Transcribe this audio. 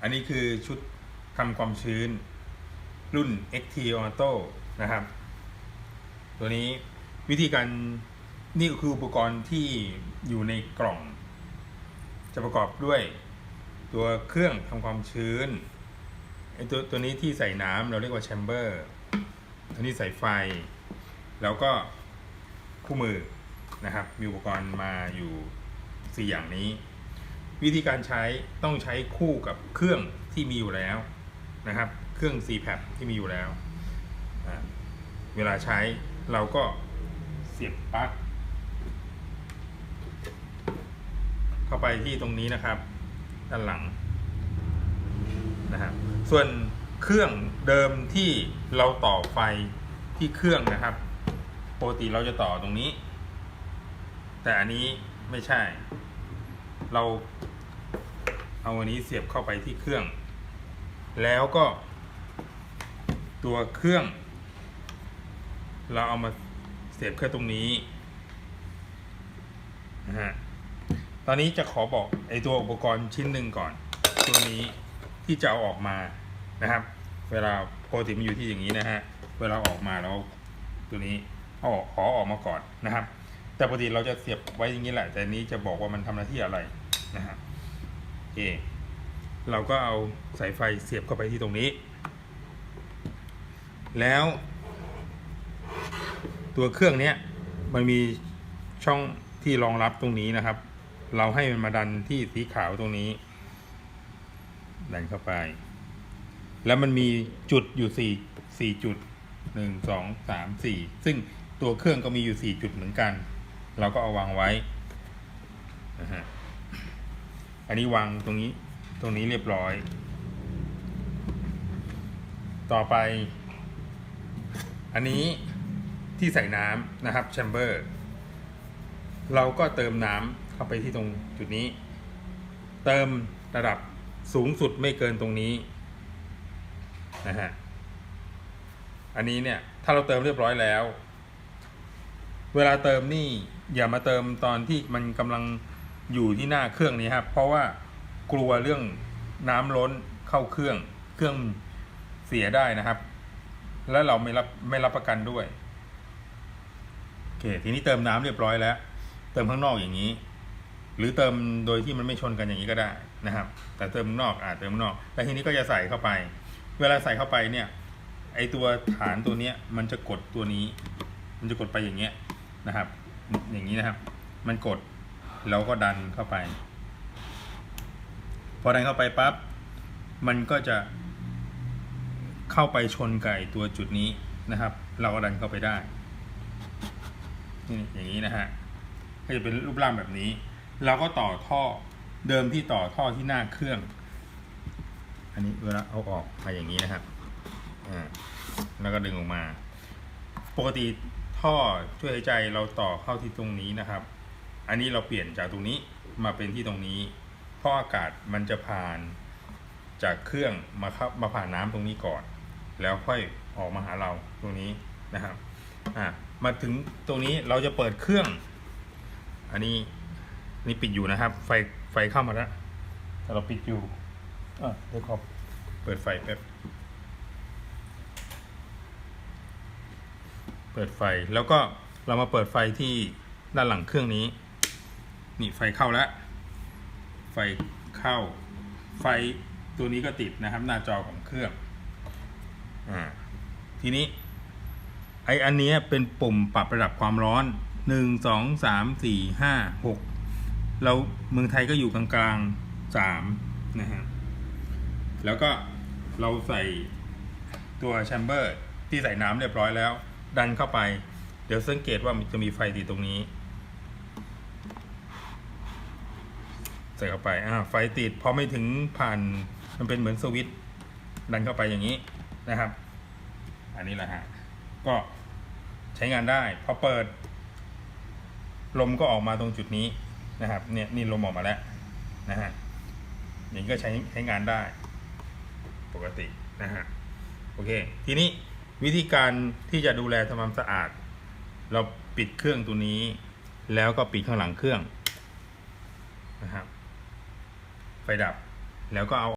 อันนี้คือชุดทำความชื้น รุ่น XT Auto นะครับ ตัวนี้วิธีการนี่คืออุปกรณ์ที่อยู่ในกล่อง จะประกอบด้วยตัวเครื่องทำความชื้นไอตัวตัวนี้ที่ใส่น้ำเราเรียกว่าแชมเบอร์อันนี้ใส่ไฟ แล้วก็คู่มือนะครับ มีอุปกรณ์มาอยู่ 4 อย่างนี้ วิธีการใช้ต้องใช้คู่กับเครื่องที่มีอยู่แล้วนะครับ เครื่อง c p a p ที่มีอยู่แล้ว เวลาใช้เราก็เสียบปลั๊กเข้าไปที่ตรงนี้นะครับ ด้านหลังนะครับส่วนเครื่องเดิมที่เราต่อไฟที่เครื่องนะครับปกติเราจะต่อตรงนี้ แต่อันนี้ไม่ใช่ เรา เอาอันนี้เสียบเข้าไปที่เครื่อง แล้วก็ ตัวเครื่อง เราเอามาเสียบแค่ตรงนี้นะฮะตอนนี้จะขอบอกไอตัวอุปกรณ์ชิ้นหนึ่งก่อน ตัวนี้ที่จะเอาออกมานะครับ เวลาปกติมันอยู่ที่อย่างนี้นะฮะเวลาออกมาแล้วตัวนี้เอาขอออกมาก่อนนะครับ แต่ปกติเราจะเสียบไว้อย่างนี้แหละ แต่นี้จะบอกว่ามันทำหน้าที่อะไรนะฮะโอเคเราก็เอาสายไฟเสียบเข้าไปที่ตรงนี้ แล้ว ตัวเครื่องเนี้ยมันมีช่องที่รองรับตรงนี้นะครับ เราให้มันมาดันที่สีขาวตรงนี้ ดันเข้าไป แล้วมันมีจุดอยู่สี่สี่จุดหนึ่งสองสามสี่ซึ่งตัวเครื่องก็มีอยู่สี่จุดเหมือนกัน เราก็เอาวางไว้นะฮะ อันนี้วางตรงนี้ตรงนี้เรียบร้อย ต่อไป อันนี้ที่ใส่น้ำนะครับแชมเบอร์เราก็เติมน้ำเข้าไปที่ตรงจุดนี้ เติมระดับสูงสุดไม่เกินตรงนี้นะฮะอันนี้เนี่ยถ้าเราเติมเรียบร้อยแล้ว เวลาเติมนี่อย่ามาเติมตอนที่มันกำลัง อยู่ที่หน้าเครื่องนี้ครับเพราะว่ากลัวเรื่องน้ำล้นเข้าเครื่อง เครื่องเสียได้นะครับ แล้วเราไม่รับไม่รับประกันด้วยโอเคทีนี้เติมน้ำเรียบร้อยแล้ว เติมข้างนอกอย่างนี้ หรือเติมโดยที่มันไม่ชนกันอย่างนี้ก็ได้นะครับ แต่เติมนอกอาจเติมนอกแล้วทีนี้ก็จะใส่เข้าไป เวลาใส่เข้าไปเนี่ยไอตัวฐานตัวเนี้ยมันจะกดตัวนี้ มันจะกดไปอย่างเงี้ยนะครับ อย่างนี้นะครับ มันกด เราก็ดันเข้าไป พอดันเข้าไปปั๊บมันก็จะเข้าไปชนไก่ตัวจุดนี้นะครับ เราก็ดันเข้าไปได้นี่อย่างนี้นะฮะก็จะเป็นรูปร่างแบบนี้ เราก็ต่อท่อเดิมที่ต่อท่อที่หน้าเครื่อง อันนี้เวลาเอาออกมาอย่างนี้นะครับอ่าแล้วก็ดึงออกมา ปกติท่อช่วยหายใจเราต่อเข้าที่ตรงนี้นะครับ อันนี้เราเปลี่ยนจากตรงนี้มาเป็นที่ตรงนี้ เพราะอากาศมันจะผ่านจากเครื่องมาเข้ามาผ่านน้ำตรงนี้ก่อน แล้วค่อยออกมาหาเราตรงนี้นะครับอ่ามาถึงตรงนี้เราจะเปิดเครื่อง อันนี้นี่ปิดอยู่นะครับ ไฟไฟเข้ามาแล้วแต่เราปิดอยู่อะเดี๋ยวขอเปิดไฟแป๊บเปิดไฟแล้วก็เรามาเปิดไฟที่ด้านหลังเครื่องนี้ นี่ไฟเข้าแล้ว ไฟเข้า ไฟตัวนี้ก็ติดนะครับ หน้าจอของเครื่องอ่าทีนี้ ไออันนี้เป็นปุ่มปรับระดับความร้อนหนึ่งสองสามสี่ห้าหกเราเมืองไทยก็อยู่กลางๆสามนะฮะแล้วก็เราใส่ตัวแชมเบอร์ที่ใส่น้ำเรียบร้อยแล้ว ดันเข้าไป เดี๋ยวสังเกตว่ามันจะมีไฟติดตรงนี้ ใส่เข้าไปอ่าไฟติดพอไม่ถึงผ่านมันเป็นเหมือนสวิตดันเข้าไปอย่างนี้นะครับ อันนี้แหละฮะก็ใช้งานได้พอเปิด ลมก็ออกมาตรงจุดนี้นะครับ เนี่ยนี่ลมออกมาแล้วนะฮะอย่างนี้ก็ใช้ใช้งานได้ ปกตินะฮะโอเค ทีนี้วิธีการที่จะดูแลทำความสะอาด เราปิดเครื่องตัวนี้ แล้วก็ปิดข้างหลังเครื่องนะครับ ไฟดับ แล้วก็เอา